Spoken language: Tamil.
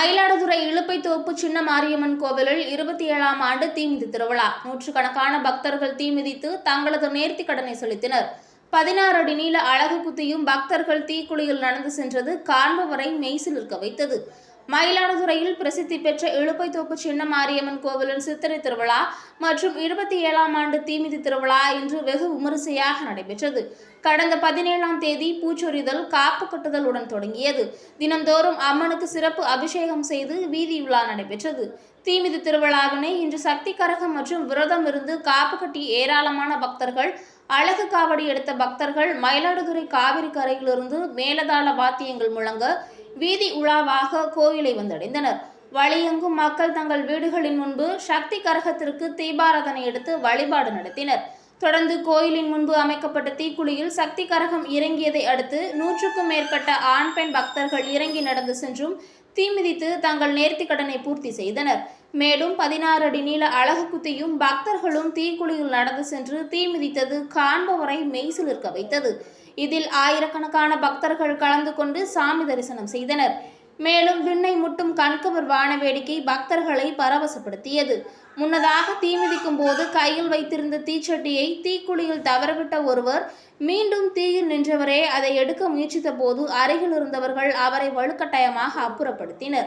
மயிலாடுதுறை இழுப்பை தோப்பு சின்ன மாரியம்மன் கோவிலில் இருபத்தி ஏழாம் ஆண்டு தீமிதி திருவிழா. நூற்றுக்கணக்கான பக்தர்கள் தீமிதித்து தங்களது நேர்த்தி கடனை செலுத்தினர். பதினாறு அடி நீள அழகு குத்தியும் பக்தர்கள் தீக்குழியில் நடந்து சென்றது காண்பவரை மெய்சிலிருக்க வைத்தது. மயிலாடுதுறையில் பிரசித்தி பெற்ற இழுப்பைத்தோப்பு சின்ன மாரியம்மன் கோவிலின் சித்திரை திருவிழா மற்றும் இருபத்தி ஏழாம் ஆண்டு தீமிதி திருவிழா இன்று வெகு விமரிசையாக நடைபெற்றது. கடந்த பதினேழாம் தேதி பூச்சொரிதல் காப்பு கட்டுதலுடன் தொடங்கியது. தினந்தோறும் அம்மனுக்கு சிறப்பு அபிஷேகம் செய்து வீதி உலா நடைபெற்றது. தீமிதி திருவிழாவினை இன்று சக்தி கரகம் மற்றும் விரதம் இருந்து காப்பு கட்டி ஏராளமான பக்தர்கள் அழகு காவடி எடுத்த பக்தர்கள் மயிலாடுதுறை காவிரி கரையிலிருந்து மேலதாள வாத்தியங்கள் முழங்க வீதி உலாவாக கோயிலை வந்தடைந்தனர். வழியெங்கும் மக்கள் தங்கள் வீடுகளின் முன்பு சக்தி கரகத்திற்கு தீபாராதனை எடுத்து வழிபாடு நடத்தினர். தொடர்ந்து கோயிலின் முன்பு அமைக்கப்பட்ட தீக்குழியில் சக்தி கரகம் இறங்கியதை அடுத்து நூற்றுக்கும் மேற்பட்ட ஆண் பெண் பக்தர்கள் இறங்கி நடந்து சென்றும் தீமிதித்து தங்கள் நேர்த்தி கடனை பூர்த்தி செய்தனர். மேலும் பதினாறு அடி நீள அழகு குத்தியும் பக்தர்களும் தீக்குழியில் நடந்து சென்று தீமிதித்தது காண்பவரை மெய்சிலிருக்க வைத்தது. இதில் ஆயிரக்கணக்கான பக்தர்கள் கலந்து கொண்டு சாமி தரிசனம் செய்தனர். மேலும் விண்ணை முட்டும் கண்கவர் வான வேடிக்கை பக்தர்களை பரவசப்படுத்தியது. முன்னதாக தீமிதிக்கும் போது கையில் வைத்திருந்த தீச்சட்டியை தீக்குழியில் தவறவிட்ட ஒருவர் மீண்டும் தீயில் நின்றவரே அதை எடுக்க முயற்சித்த போது அருகில் இருந்தவர்கள் அவரை வலுக்கட்டாயமாக அப்புறப்படுத்தினர்.